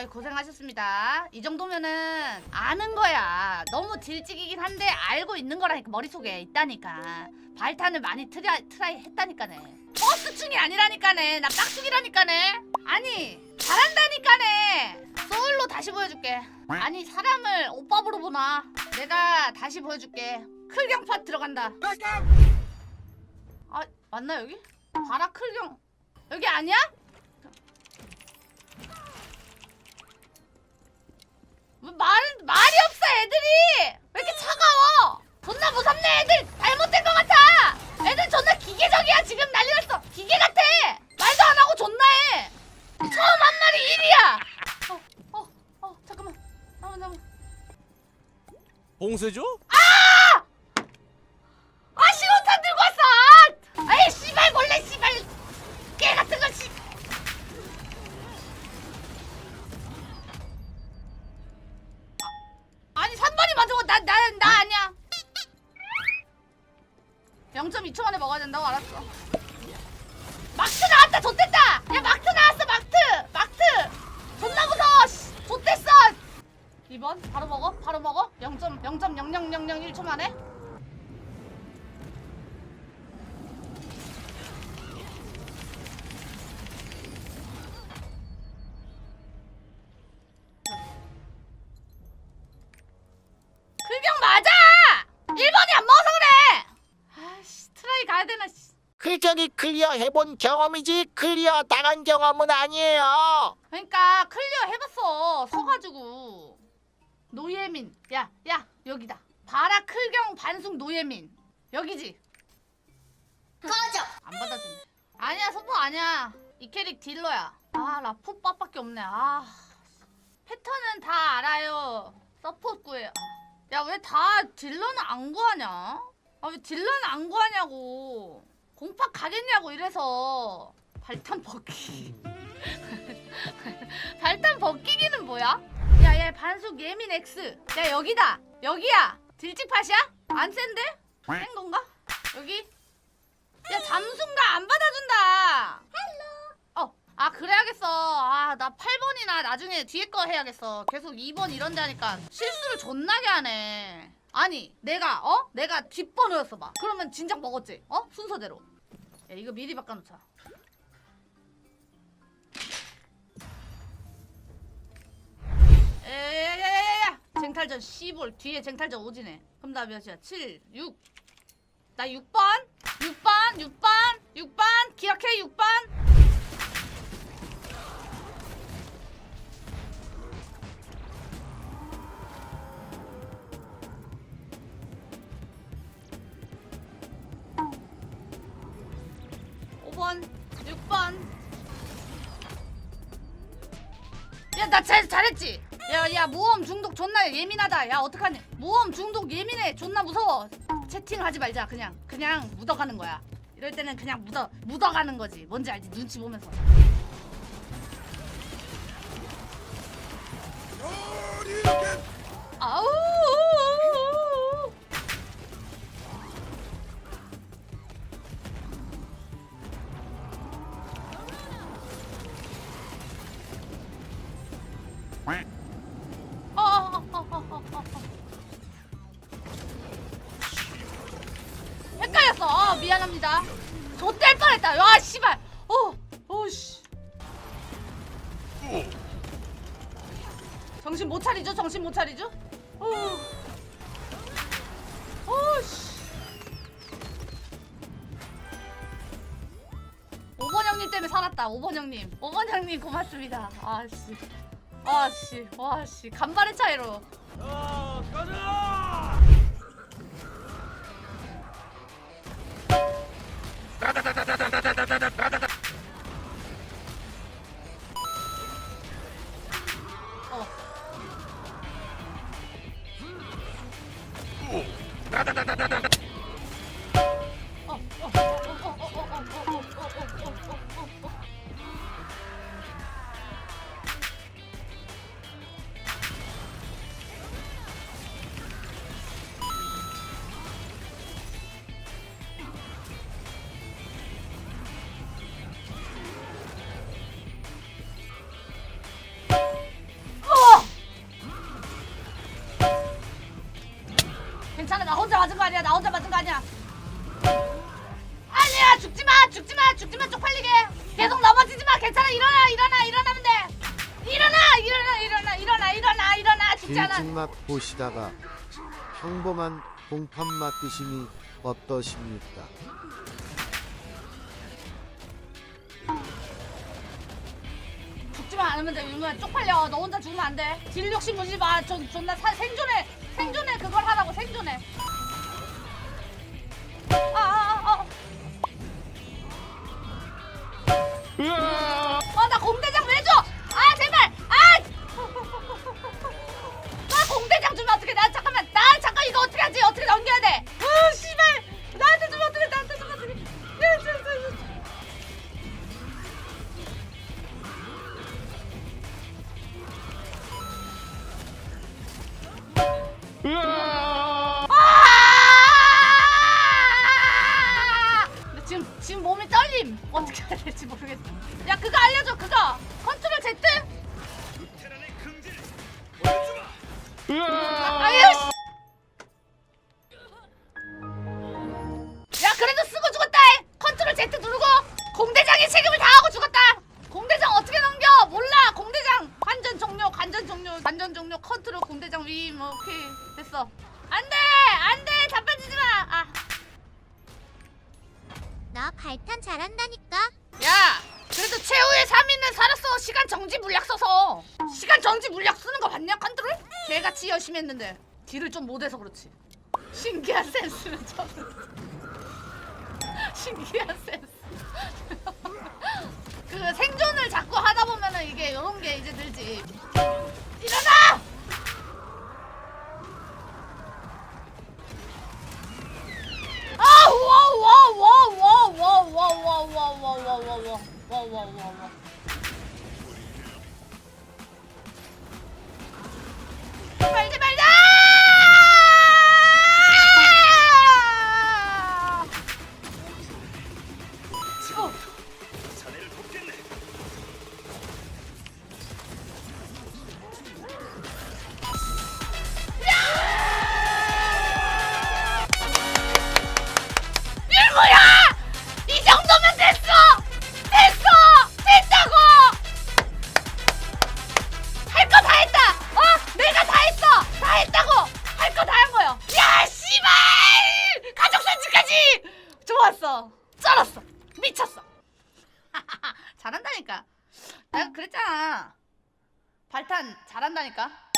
아 고생하셨습니다. 이 정도면은 아는 거야. 너무 딜찍이긴 한데 알고 있는 거라니까 머릿속에 있다니까. 발탄을 많이 트라이, 트라이 했다니까네. 버스충이 아니라니까네. 나 빡충이라니까네. 아니 잘한다니까네. 소울로 다시 보여줄게. 아니 사람을 오빠부로 보나? 내가 다시 보여줄게. 클경팟 들어간다. 아 맞나 여기? 바라 클경 여기 아니야? 뭐 말, 말이 없어 애들이. 왜 이렇게 차가워? 존나 무섭네 애들. 잘못된 것 같아. 애들 존나 기계적이야 지금. 난리 났어. 기계 같아. 말도 안 하고 존나 해. 처음 한 말이 일이야. 어, 어, 어 잠깐만. 잠깐만 잠깐만. 봉쇄죠? 나나 나 아니야. 0.2초 만에 먹어야 된다고 알았어. 막트 나왔다 좆됐 클적이 클리어 해본 경험이지 클리어 당한 경험은 아니에요. 그러니까 클리어 해봤어. 서가지고. 노예민. 야 야 여기다. 바라 클경 반숙 노예민. 여기지. 꺼져. 안 받아주네. 아니야 소포 아니야. 이 캐릭 딜러야. 아 라포 빡밖에 없네. 아 패턴은 다 알아요. 서포트 구해요. 야왜 다 딜러는 안 구하냐? 아 왜 딜러는 안 구하냐고 공팍 가겠냐고 이래서 발탄 벗기 발탄 벗기기는 뭐야? 야얘 반숙 예민 X 야 여기다 여기야 딜찍팟이야? 안 센데? 센 건가? 여기 야 잠수인가 안 받아준다. 헬로. 어. 아 그래야겠어. 아 나 8번이나 나중에 뒤에 거 해야겠어. 계속 2번 이런데 하니까 실수를 존나게 하네. 아니 내가 어? 내가 뒷번호였어 봐. 그러면 진작 먹었지. 어? 순서대로. 야 이거 미리 바꿔놓자. 야야야야야 쟁탈전 10볼 뒤에 쟁탈전 오지네. 그럼 나 몇이야? 7, 6. 나 6번? 6번? 6번? 6번? 기억해 6번? 6번. 야, 나 잘, 잘했지? 야, 야, 모험 중독 존나 예민하다. 야, 어떡하냐. 모험 중독 예민해. 존나 무서워. 채팅하지 말자, 그냥. 그냥 묻어가는 거야. 이럴 때는 그냥 묻어, 묻어가는 거지. 뭔지 알지? 눈치 보면서. 아우! 어. 어, 미안합니다. 좆될 뻔했다. 와, 씨발. 어, 어, 씨. 정신 못 차리죠? 정신 못 차리죠? 어, 어, 씨. 5번 형님 때문에 살았다. 5번 형님. 5번 형님 고맙습니다. 아, 씨. 아, 씨. 와, 씨. 간발의 차이로. 자, 가자! 아니야 나 혼자 맞은 거 아니야. 아니야 죽지 마 죽지 마 죽지 마 쪽팔리게. 계속 넘어지지 마. 괜찮아 일어나 일어나 일어나면 돼. 일어나 일어나 일어나 일어나 일어나 일어나. 죽지 않아. 일찍맛 보시다가 평범한 공판 맛 드심이 어떠십니까? 죽지만 않으면 돼 윤우야 쪽팔려. 너 혼자 죽으면 안돼딜 욕심 부리지 마. 존, 존나 사, 생존에 생존에 그걸 하라고 생존에 아 나 공대장 왜 줘? 아 제발 아! 나 공대장 주면 어떡해 나 잠깐만 나 잠깐 이거 어떻게 하지 어떻게 넘겨야 돼? 아 씨발 나한테 주면 어떡해 나한테 주면 어떡해 야, 저, 저, 저. 아! 어떻게 해야 될지 모르겠어. 야 그거 알려줘 그거. 컨트롤 Z. 아유. 씨. 야 그래도 쓰고 죽었다. 컨트롤 Z 누르고 공대장이 책임을 다하고 죽었다. 공대장 어떻게 넘겨? 몰라. 공대장 관전 종료. 관전 종료. 관전 종료. 컨트롤 공대장 위. 뭐 오케이 됐어. 안돼 안돼 자빠지지 마. 아. 나 발탄 잘한다니까. 정지 물약 써서. 시간 정지 물약 쓰는 거 봤냐? 컨트롤? 개같이 열심히 했는데 딜을 좀 못해서 그렇지. 신기한 센스는 좀. 신기한 센스. 그 생존을 자꾸 하다 보면은 이게 좋았어! 쩔었어! 미쳤어! 잘한다니까! 내가 그랬잖아. 발탄 잘한다니까?